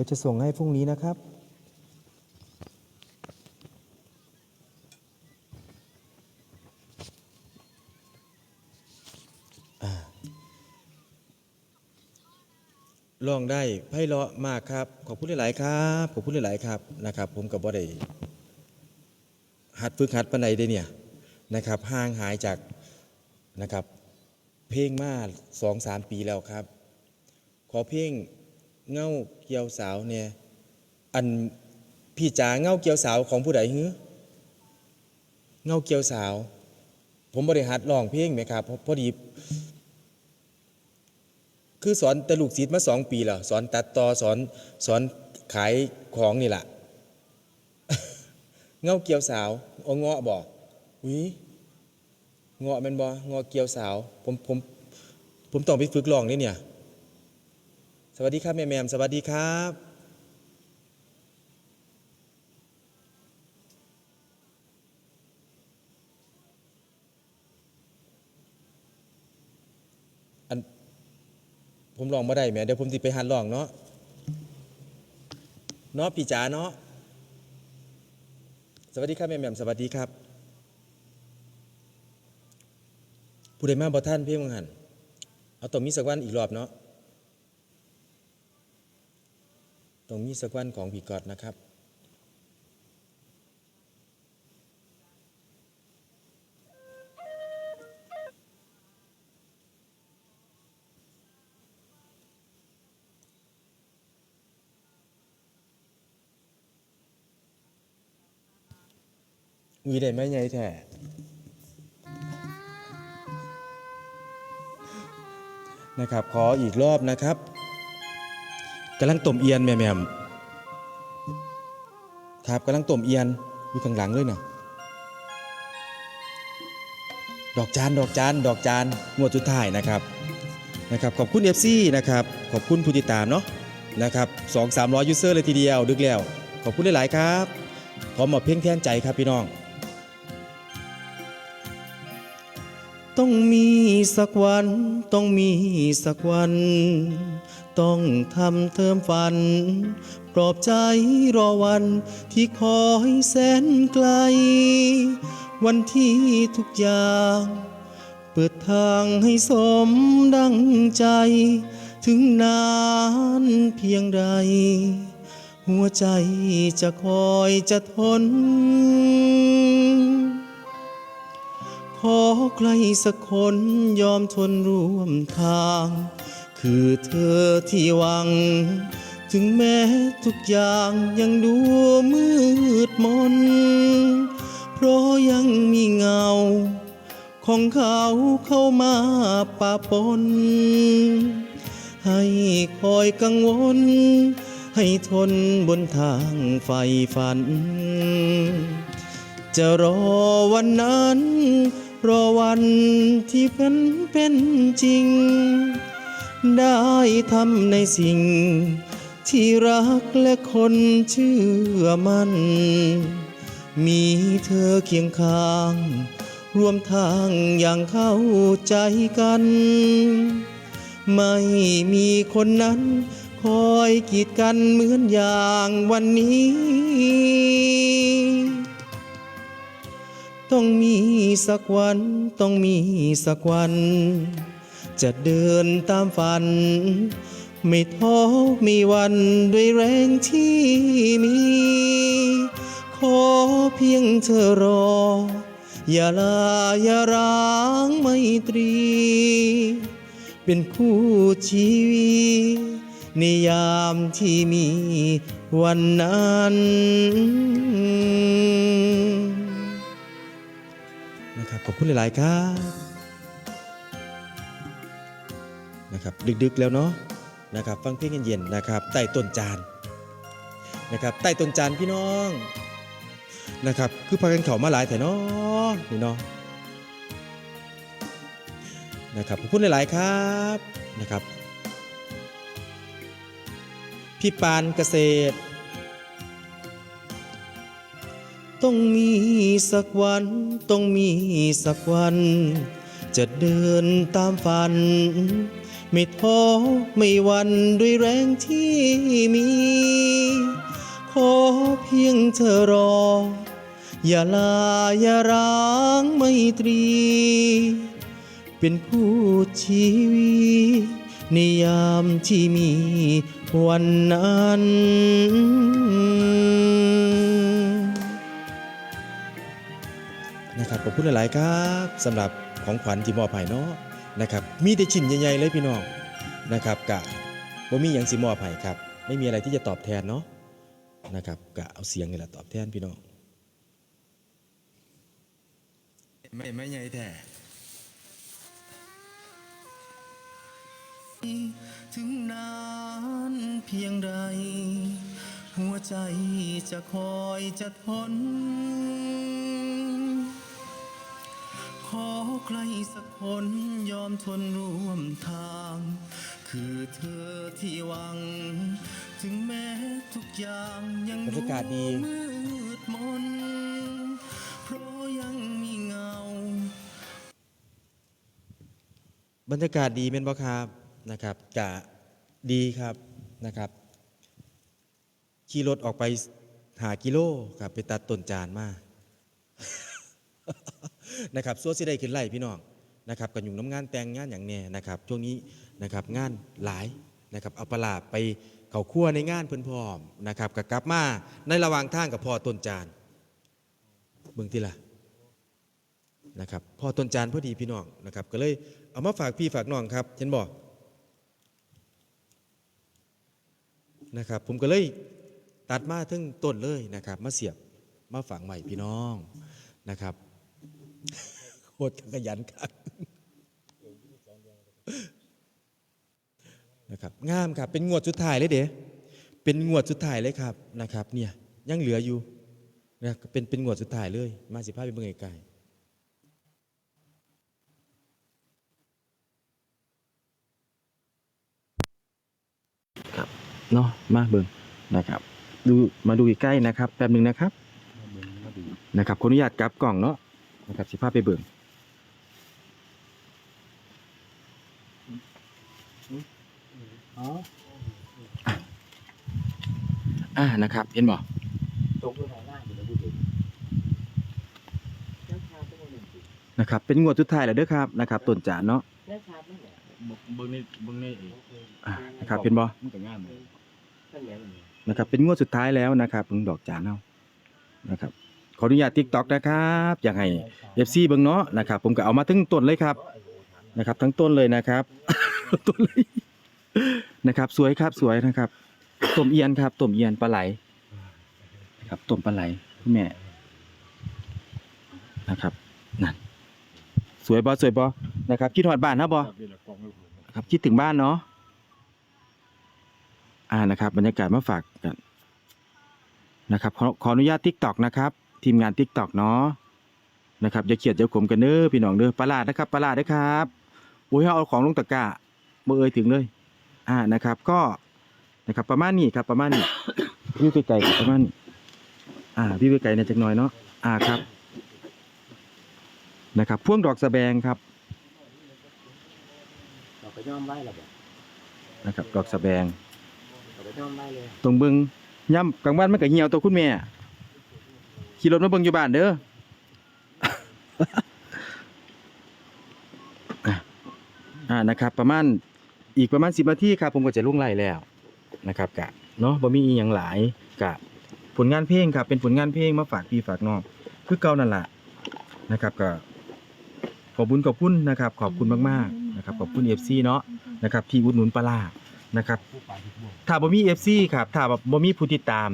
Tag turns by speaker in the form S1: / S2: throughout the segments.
S1: ดี๋ยวจะส่งให้พรุ่งนี้นะครับ ลองได้ไพ่เลาะมากครับ ขอบคุณหลาย ๆ ครับ ขอบคุณหลาย ๆ ครับนะครับ ผมกับบ่ได้หัดฝึกหัดปันใดเด้เนี่ยนะครับห่างหายจากนะครับ เพลงมาสองสามปีแล้วครับ ขอเพลง เง่าเกี่ยวสาวเนี่ยอันพี่จ๋าเง่าเกี่ยวสาวของผู้ใดฮือเง่าเกี่ยวสาว ผมบริหัดร้องเพลงไหมครับพอดี คือสอนแต่ลูกศิษย์มาสองปีแล้วสอนตัดต่อสอนสอนขายของนี่แหละเงาเกี่ยวสาวเอาเงาะบอกวิเงาะแมันบอเงาะเกี่ยวสาว ผมผมผมต้องไปฝึกลองนี่เนี่ย สวัสดีครับแม่แมมสวัสดีครับอันผมลองมาได้แหมเดี๋ยวผมสิไปหัดลองเนาะเนาะพี่จ๋าเนาะสวัสดีครับแม่แม่มสวัสดีครับ ผู้ใดมาบ่ท่านเพี่มังหันเอาต้อมีสักวันอีกรอบเนาะ ต้องมีสักวันของพี่กอดนะครับ วีได้ไหมไงแท้นะครับ ขออีกรอบนะครับ กำลังต้มเอียนแม่แม่มครับกำลังต้มเอียนอยู่ข้างหลังเลยนะดอกจานดอกจานดอกจานงวดสุดท้ายนะครับนะครับ ขอบคุณ FC นะครับ ขอบคุณผู้ติดตามเนาะนะครับสองสามร้อยยูเซอร์เลยทีเดียวดึกแล้ว ขอบคุณหลาย ๆ ครับ ขอมอบเพลงแทนใจครับพี่น้อง ต้องมีสักวัน ต้องมีสักวัน ต้องทำเติมฝัน ปลอบใจรอวันที่คอยแสนไกล วันที่ทุกอย่าง เปิดทางให้สมดังใจ ถึงนานเพียงใด หัวใจจะคอยจะทน ขอใครสักคนยอมทนร่วมทาง คือเธอที่หวัง ถึงแม้ทุกอย่างยังดูมืดมน เพราะยังมีเงา ของเขาเข้ามาปะปน ให้คอยกังวล ให้ทนบนทางไฟฝัน จะรอวันนั้น รอวันที่เป็นเป็นจริง ได้ทำในสิ่ง ที่รักและคนเชื่อมันมีเธอเคียงข้าง รวมทางอย่างเข้าใจกัน ไม่มีคนนั้นคอยกีดกันเหมือนอย่างวันนี้ ต้องมีสักวัน ต้องมีสักวัน จะเดินตามฝัน ไม่ท้อมีวันด้วยแรงที่มี ขอเพียงเธอรอ อย่าลาอย่าร้างไม่ตรี เป็นคู่ชีวิตในยามที่มีวันนั้นนะครับขอบคุณหลาย ๆ ครับ นะครับดึกๆแล้วเนาะนะครับฟังเพลงเย็นๆนะครับใต้ต้นจานนะครับใต้ต้นจานพี่น้องนะครับคือพากันเขามาหลายแต่เนาะนี่เนาะนะครับขอบคุณหลาย ๆ ครับนะครับ พี่ปานเกษตร ต้องมีสักวันต้องมีสักวัน จะเดินตามฝัน ไม่ท้อไม่หวันด้วยแรงที่มี ขอเพียงเธอรอ อย่าลาอย่าร้างไม่ตรี เป็นคู่ชีวิตในยามที่มีวันนั้นนะครับขอบคุณหลาย ๆ ครับสำหรับของขวัญที่มอบให้เนาะ นะครับมีแต่ชิ้นใหญ่ๆเลยพี่น้องนะครับกะบ่มีหยังสิมอบให้ครับ ไม่มีอะไรที่จะตอบแทนเนาะนะครับกะเอาเสียงนี่แหละตอบแทนพี่น้อง
S2: ไม่ไม่ใหญ่แท้
S1: ถึงนานเพียงใด หัวใจจะคอยจะทนขอ ใครสักคนยอมทนร่วมทาง คือเธอที่หวัง ถึงแม้ทุกอย่างยัง
S2: บรรยากาศดี
S1: มืดมน เพราะยังมีเงา บรรยากาศดีเป็นบ่ครับนะครับกะดีครับนะครับขี่รถออกไปหากิโลครับไปตัดต้นจานมา นะครับส่วนสิได้ขึ้นไล่พี่น้องนะครับกันอยู่น้ำงานแต่งงานอย่างแน่นะครับช่วงนี้นะครับงานหลายนะครับเอาปลาร้าไปเขาคั่วในงานเพิ่นพร้อมนะครับกับกลับมาในระหว่างทางกับพ่อต้นจานเบิ่งที่ละนะครับพ่อต้นจานพอดีพี่น้องนะครับก็เลยเอามาฝากพี่ฝากน้องครับเห็นบอกนะครับผมก็เลยตัดมาถึงต้นเลยนะครับ มาเสียบมาฝังใหม่พี่น้องนะครับ โคตรขยันครับนะครับงามครับ เป็นงวดสุดท้ายเลยเด้เป็นงวดสุดท้ายเลยครับนะครับ เนี่ยยังเหลืออยู่นะเป็นเป็นงวดสุดท้ายเลย มาสิพาไปเบิ่งไกลครับเนาะมาเบิ่งนะครับ ดูมาดูใกล้ๆนะครับแป๊บหนึ่งนะครับนะครับขออนุญาตกลับกล่องเนาะ นะครับสิภาพไปเบิ่งอ่านะครับ เห็นบ่
S3: ตกลงมาล่างอยู่แล้วดูดิแล้วชาเป็นยังไงสิ
S1: นะครับ เป็นงวดสุดท้ายแล้วเด้อครับนะครับต้นจานเนาะ
S3: แล้วชาเป็นไง
S2: เบิ่งในเบิ่งในเอง
S1: อ่านะครับเห็นบ่
S2: มันก็งามเลย
S3: ท่านแม่เป็นไง
S1: นะครับ เป็นงวดสุดท้ายแล้วนะครับเบิ่งดอกจานเนาะนะครับ ขออนุญาต TikTok นะครับ อยากให้ FC เบิ่งเนาะนะครับ ผมก็เอามาถึงต้นเลยครับนะครับ ทั้งต้นเลยนะครับต้นเลยนะครับ สวยครับสวยนะครับต้มเอียนครับต้มเอียนปลาไหลนะครับต้มปลาไหลคุณแม่นะครับนั่นสวยบ่สวยบ่นะครับคิดฮอดบ้านนะบ
S2: อ
S1: ครับคิดถึงบ้านเนาะอ่านะครับ บรรยากาศมาฝากกันนะครับขอขออนุญาต TikTok นะครับ ทีมงาน TikTok เนาะนะครับอย่าเขียดอย่าขมกันเด้อพี่น้องเด้อปลาลาดนะครับปลาลาดเด้อครับโอ้ยเอาของลงตะกร้าบ่เอ่ยถึงเลย อ่านะครับ ก็นะครับประมาณนี้ครับประมาณนี้วิวไกลๆครับประมาณนี้อ่าวิวไกลๆเนี่ยจักหน่อยเนาะอ่าครับนะครับพ่วงดอกสะแบงครับ
S3: เราก็ย่อมไว้และบ่
S1: นะครับดอกสะแบง
S3: เราก็ย่อมไว้เลย
S1: ตรงเบิงย่ำกลางบ้านมันก็เหี่ยวตัวคุณแม่ ขี่รถมาเบิงอยู่บ้านเด้ออะอ่านะครับ ประมาณอีกประมาณสิบนาทีครับผมก็จะลุ่งไล่แล้วนะครับกะเนาะบ่มีอีหยังหลายกะผลงานเพลงครับเป็นผลงานเพลงมาฝากพี่ฝากน้องคือเก่านั่นแหละนะครับก็ขอบคุณขอบคุณนะครับ ขอบคุณมากๆนะครับขอบคุณ FC เนาะนะครับที่อุดหนุนปลานะครับ
S3: ผู้าบ่วง
S1: ถ้าบ่มีครับถ้าบ่มีผู้ติดตาม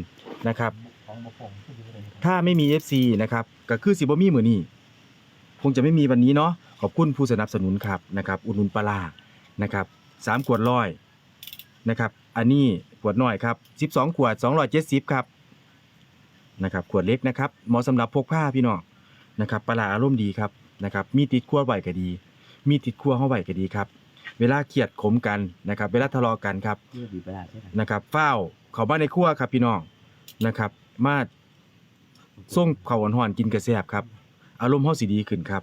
S1: นะครับ ถ้าไม่มี FC นะครับก็คือสิบ่มีมื้อนี้คงจะไม่มีวันนี้เนาะขอบคุณผู้สนับสนุนครับนะครับอุดหนุนปลาร้านะครับสามขวดร้อยนะครับอันนี้ขวดน้อยครับ12ขวด270ครับนะครับขวดเล็กนะครับเหมาะสำหรับพกพาพี่น้องนะครับปลาร้าอารมณ์ดีครับนะครับมีติดขั้วไว้ก็ดี มีติดขั้วเฮาไว้ก็ดีครับเวลาเครียดขมกันนะครับ เวลาทะเลาะกันครับ
S3: เพื่อบีบประหลาดใช่ไหม
S1: นะครับเฝ้าวเขาบ้านในครัวครับพี่น้องนะครับ มา ส่งเข้าวหวานๆกินกระแซบครับ อารมณ์เฮาสิดีขึ้นครับ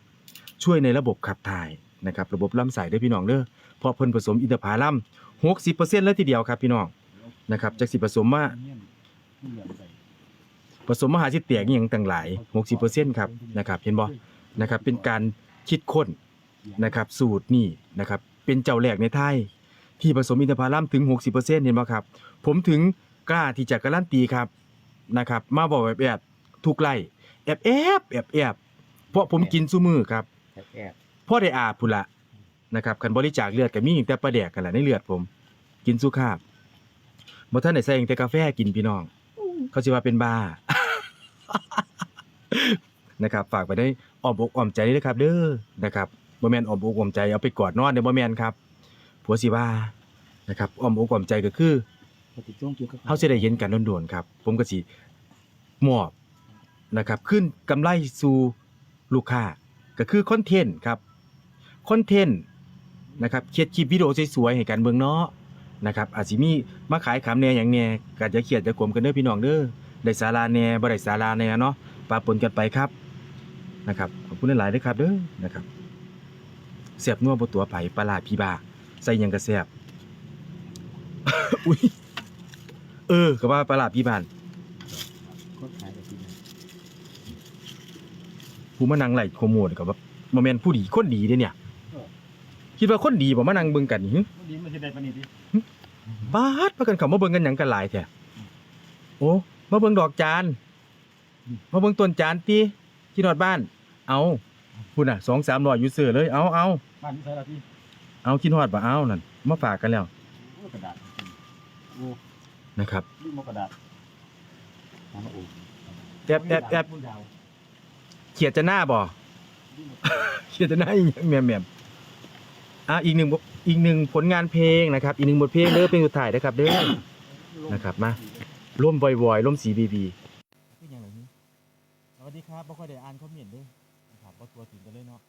S1: ช่วยในระบบขับถ่าย
S2: นะครับ ระบบลำไส้ด้อพี่น้องเด้อเพราะเพิ่นผสมอินทผลัม60%เลยทีเดียวครับพี่น้องนะครับจากสิผสมมาผสมมหาสิแตกอหย่างต่างหลาย 60%ครับนะครับเห็นบ่นะครับเป็นการคิดค้นนะครับสูตรนี่นะครับเป็นเจ้าแรกในไทย ที่ผสมอินทผลัมถึง 60%เห็นบ่ครับ ผมถึงกล้าที่จะการันตีครับนะครับ มาบอกแบบแอบ ทุกไล่แอบแอบแอบแอบเพราะผมกินซุมือครับ
S3: แอบแอบ
S2: พ่อได้อาบพุ่นละนะครับคันบริจาคเลือดก็มีตั้งแต่ปลาแดกกันแหละในเลือดผม กินสุขาบบ่ท่านได้ใส่ตั้งแต่กาแฟกินพี่น้อง เขาสิว่าเป็นบ้านะครับ ฝากไปได้อ้อมอกอ้อมใจด้วยครับ เด้อนะครับบ่แม่นอ้อมอกอ้อมใจเอาไปกอดนอนเด้อบ่แม่นครับผัวสิว่านะครับอ้อมอกอ้อมใจก็คือ
S3: ปฏิจ้องกินก็
S2: เฮาสิได้เห็นกันโดนๆครับ ผมก็สิมอบ นะครับขึ้นกำไรสู่ลูกค้าก็คือคอนเทนต์ครับคอนเทนต์นะครับเขียนคลิปวิดีโอสวยๆให้กันเบิ่งเนาะนะครับอาจสิมีมาขายขำแน่หยังแน่ก็จะเครียดจะกลมกันเด้อพี่น้องเด้อได้สาราแน่บ่ได้สาราแน่เนาะปะปนกันไปครับนะครับขอบคุณหลายๆด้อครับเด้อนะครับเสียบนัวบตัวไผ่ปลาร้าพี่บาใส่หยังก็แซ่บอุ้ยเออก็ว่าปลาร้าพี่บ้าน
S3: ก็ขายแบบนี้
S2: ผู้มานั่งไล่โคโมดก็ว่าบ่แม่นผู้ดีคนดีเด้เนี่ย คิดว่าคนดีบ่มานั่งเบิ่งกันนี่หึ
S3: วันนี้มันจะได้ปานนี้ดิ
S2: บาดมากันเขามาเบิ่งกันหยังกันหลายแท้โอ้มาเบิ่งดอกจานมาเบิ่งต้นจานติที่นอดบ้าน เอาพุ่นน่ะ2-300อยู่ซื้อเลยเอาเอา
S3: บ้านนี้ใช้ละพี่
S2: เอาคิดฮอดบ่เอานั่นมาฝากกันแล้ว
S3: โอ้กระดาษโอ้
S2: นะครับ
S3: ลืมเอากระดาษทำมาโอ้
S2: แอบแอบแอบ
S3: พูดยาว
S2: เขียดจะหน้าบ่
S3: ลืมเอา
S2: เขียนจะได้อีกอย่างแหม่มแหม่มอะอีกหนึ่งบทอีกหนึ่งผลงานเพลงนะครับ อีกหนึ่งบทเพลงเด้อเพลงสุดท้ายนะครับเด้อ นะครับมา ร่วมวอยๆร่วมสีบีบีเป็นอย่างไรนี้สวัสดีครับบ่ค่อยได้อ่านคอมเมนต์เด้อนะครับบ่ตัวถึงกันเลยเนาะ